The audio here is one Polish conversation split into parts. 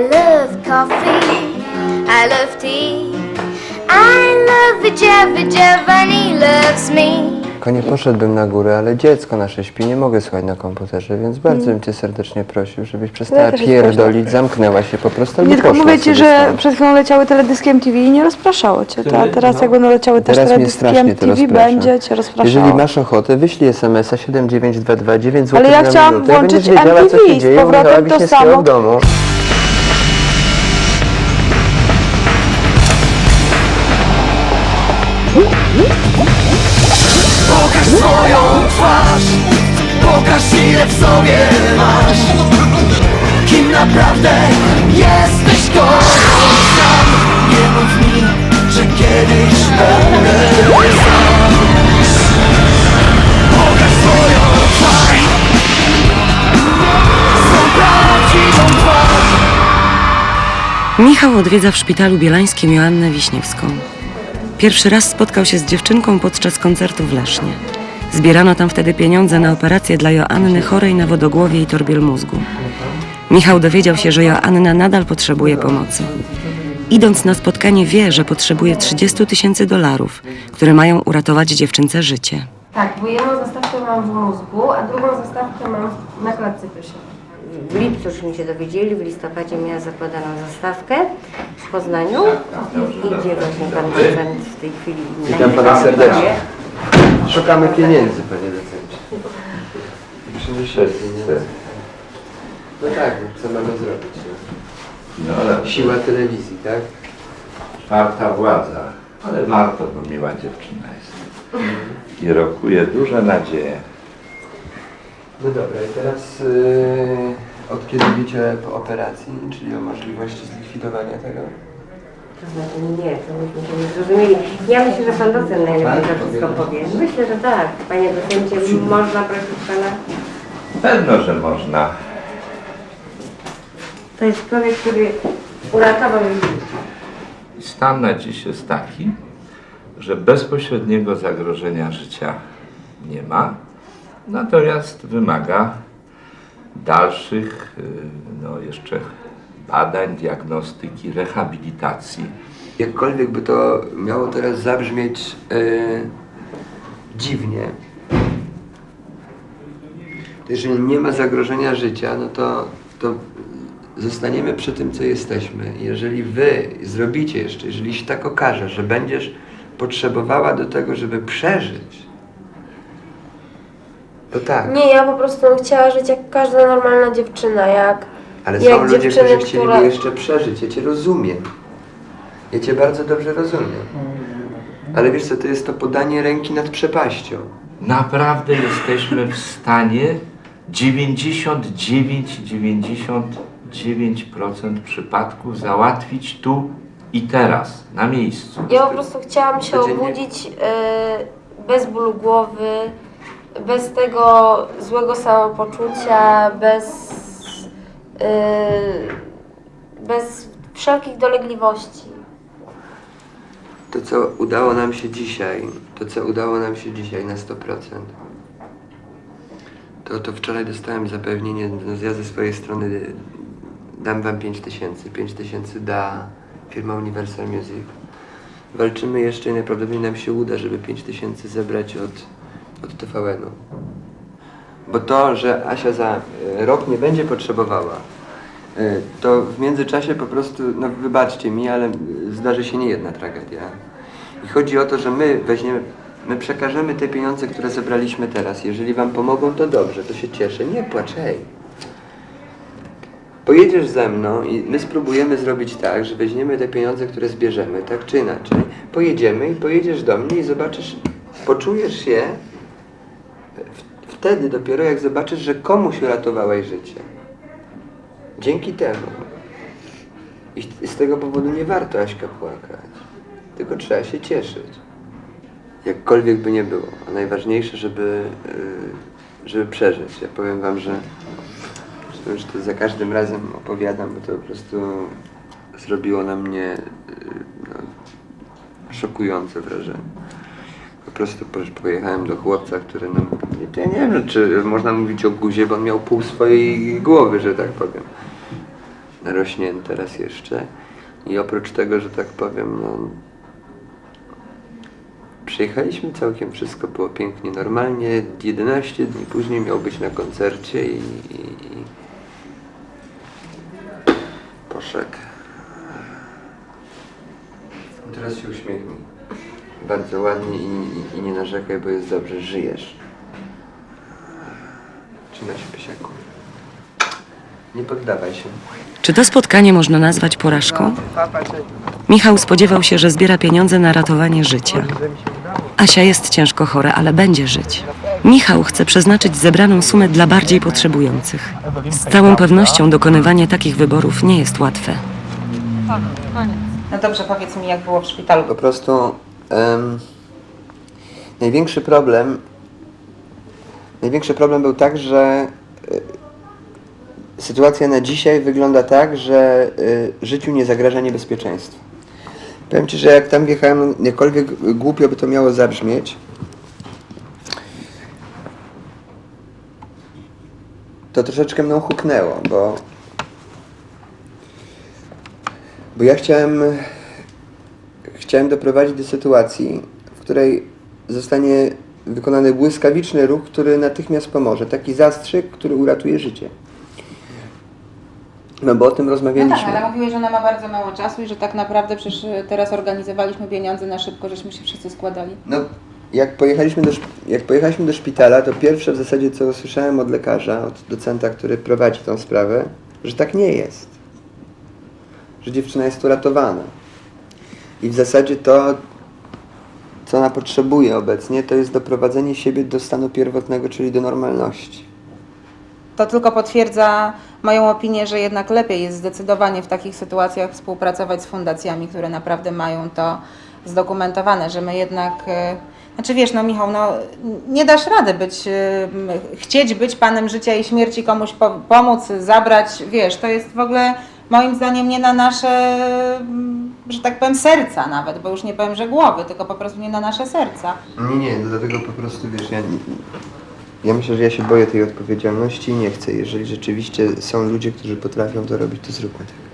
I love coffee. I love tea. I love whichever Giovanni loves me. Konie poszedłbym na górę, ale dziecko nasze śpi, nie mogę słuchać na komputerze, więc bardzo bym cię serdecznie prosił, żebyś przestała Mm. też pierdolić, zamknęła się po prostu albo Nie tylko poszła mówię ci, sobie że stąd. przed chwilą leciały teledyskiem TV i nie rozpraszało cię, to, a teraz jak będą leciały też Teraz mnie strasznie teledyskiem to TV, rozprasza. będzie cię rozpraszało. Jeżeli masz ochotę, wyślij SMS-a 7922 9 zł Ale ja na chciałam włączyć będziesz wiedziała, co MTV się z powrotem to samo. w domu. Pokaż swoją twarz. Pokaż ile w sobie masz. Kim naprawdę jesteś kocham. Sam Nie mów mi, że kiedyś będę sam. Pokaż swoją twarz. Swą prawdziwą twarz. Michał odwiedza w szpitalu bielańskim Joannę Wiśniewską. Pierwszy raz spotkał się z dziewczynką podczas koncertu w Lesznie. Zbierano tam wtedy pieniądze na operację dla Joanny chorej na wodogłowie i torbiel mózgu. Michał dowiedział się, że Joanna nadal potrzebuje pomocy. Idąc na spotkanie wie, że potrzebuje 30 tysięcy dolarów, które mają uratować dziewczynce życie. Tak, bo jedną zastawkę mam w mózgu, a drugą zastawkę mam na klatce piersiowej. W lipcu żeśmy się dowiedzieli, w listopadzie miała zakładaną zastawkę w Poznaniu. Idzie właśnie pan docent w tej chwili. Witam pana serdecznie. Szukamy pieniędzy, panie docencie. Wszyscy. No tak, co mamy zrobić? No ale No. Siła telewizji, tak? czwarta władza, ale warto, bo miła dziewczyna jest. I rokuje duże nadzieje. No dobra, i teraz yy, od kiedy wiecie po operacji, czyli o możliwości zlikwidowania tego? To znaczy nie, to myśmy się nie zrozumieli. Ja myślę, że pan docent najlepiej to wszystko powie. Myślę, że tak. Panie docencie, można prosić pana? Pewno, że można. To jest człowiek, który uratował mi życie. I stan na dziś jest taki, że bezpośredniego zagrożenia życia nie ma, natomiast wymaga dalszych, y, no jeszcze badań, diagnostyki, rehabilitacji. Jakkolwiek by to miało teraz zabrzmieć yy, dziwnie, to jeżeli nie ma zagrożenia życia, no to, to zostaniemy przy tym, co jesteśmy. Jeżeli wy zrobicie jeszcze, jeżeli się tak okaże, że będziesz potrzebowała do tego, żeby przeżyć, to tak. Nie, ja po prostu chciała żyć jak każda normalna dziewczyna, jak, Ale jak są ludzie, dziewczyny, którzy chcieliby które... jeszcze przeżyć. Ja Cię rozumiem. Ja Cię bardzo dobrze rozumiem. Ale wiesz co, to jest to podanie ręki nad przepaścią. Naprawdę jesteśmy w stanie 99-99% przypadków załatwić tu i teraz, na miejscu. Ja po prostu chciałam się Codziennie? obudzić y, bez bólu głowy, bez tego złego samopoczucia, bez, y, bez wszelkich dolegliwości. To, co udało nam się dzisiaj, to, co udało nam się dzisiaj na 100%, to, to wczoraj dostałem zapewnienie, no ja ze swojej strony dam wam 5 tysięcy. 5 tysięcy da firma Universal Music. Walczymy jeszcze i najprawdopodobniej nam się uda, żeby 5 tysięcy zebrać od, od TVN-u. Bo to, że Asia za e, rok nie będzie potrzebowała, e, to w międzyczasie po prostu, no wybaczcie mi, ale e, zdarzy się nie jedna tragedia. I chodzi o to, że my weźmiemy, my przekażemy te pieniądze, które zebraliśmy teraz. Jeżeli wam pomogą, to dobrze, to się cieszę. Nie płacz, hej. Pojedziesz ze mną i my spróbujemy zrobić tak, że weźmiemy te pieniądze, które zbierzemy, tak czy inaczej. Pojedziemy i pojedziesz do mnie i zobaczysz, poczujesz się wtedy dopiero, jak zobaczysz, że komuś uratowałeś życie. Dzięki temu. I z tego powodu nie warto Aśka płakać. Tylko trzeba się cieszyć. Jakkolwiek by nie było. A najważniejsze, żeby, yy, żeby przeżyć. Ja powiem wam, że już to za każdym razem opowiadam, bo to po prostu zrobiło na mnie yy, no, szokujące wrażenie. Po prostu po- pojechałem do chłopca, który no, ja nie wiem, czy można mówić o guzie, bo miał pół swojej głowy, że tak powiem. narośnięte raz jeszcze. I oprócz tego, że tak powiem, no, przyjechaliśmy całkiem, wszystko było pięknie, normalnie. 11 dni później miał być na koncercie i, i, i poszedł. Teraz się uśmiechnij. Bardzo ładnie i, i, i nie narzekaj, bo jest dobrze, żyjesz. Się, Pysiaku. Nie poddawaj się. Czy to spotkanie można nazwać porażką? Michał spodziewał się, że zbiera pieniądze na ratowanie życia. Asia jest ciężko chora, ale będzie żyć. Michał chce przeznaczyć zebraną sumę dla bardziej potrzebujących. Z całą pewnością dokonywanie takich wyborów nie jest łatwe. No dobrze, powiedz mi, jak było w szpitalu. Po prostu em, największy problem największy problem był tak, że y, sytuacja na dzisiaj wygląda tak, że y, życiu nie zagraża niebezpieczeństwo. Powiem Ci, że jak tam wjechałem, jakkolwiek głupio by to miało zabrzmieć, to troszeczkę mną huknęło, bo bo ja chciałem chciałem doprowadzić do sytuacji, w której zostanie wykonany błyskawiczny ruch, który natychmiast pomoże. Taki zastrzyk, który uratuje życie. No bo o tym No rozmawialiśmy. tak, ale mówiłeś, że ona ma bardzo mało czasu i że tak naprawdę przecież y, teraz organizowaliśmy pieniądze na szybko, żeśmy się wszyscy składali. No, jak pojechaliśmy, do, jak pojechaliśmy do szpitala, to pierwsze w zasadzie co usłyszałem od lekarza, od docenta, który prowadzi tą sprawę, że tak nie jest. Że dziewczyna jest uratowana. I w zasadzie to, co ona potrzebuje obecnie, to jest doprowadzenie siebie do stanu pierwotnego, czyli do normalności. To tylko potwierdza moją opinię, że jednak lepiej jest zdecydowanie w takich sytuacjach współpracować z fundacjami, które naprawdę mają to zdokumentowane, że my jednak... y, Znaczy wiesz, no Michał, no nie dasz rady być, m, chcieć być panem życia i śmierci, komuś po, pomóc, zabrać, wiesz, to jest w ogóle moim zdaniem nie na nasze, mm, że tak powiem, serca nawet, bo już nie powiem, że głowy, tylko po prostu nie na nasze serca. Nie, nie, no dlatego po prostu wiesz, ja, ja myślę, że ja się boję tej odpowiedzialności i nie chcę. Jeżeli rzeczywiście są ludzie, którzy potrafią to robić, to zróbmy tak.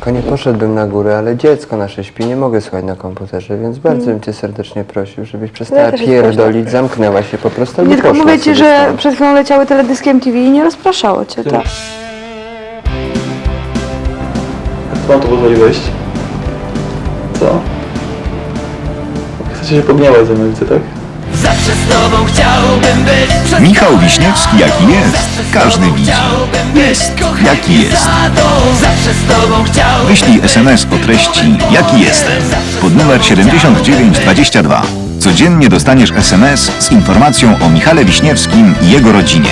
Konie poszedłbym na górę, ale dziecko nasze śpi, nie mogę słuchać na komputerze, więc bardzo bym cię serdecznie prosił, żebyś przestała Ja też pierdolić, zamknęła się po prostu albo Nie tylko poszła mówię ci, sobie że stąd. przed chwilą leciały teledyskiem MTV i nie rozpraszało cię, tak? Kto wam to pozwoli wejść? Co? Chcecie się pogniewać ze mną, widzę, tak? Zawsze z tobą chciałbym być przez Michał całe Wiśniewski jaki jest, Zawsze z każdy tobą widzi. chciałbym być Jest, jaki jest. za to. Zawsze z tobą Wyślij SMS o treści Jaki jestem pod numer 7922. Codziennie dostaniesz SMS z informacją o Michale Wiśniewskim i jego rodzinie.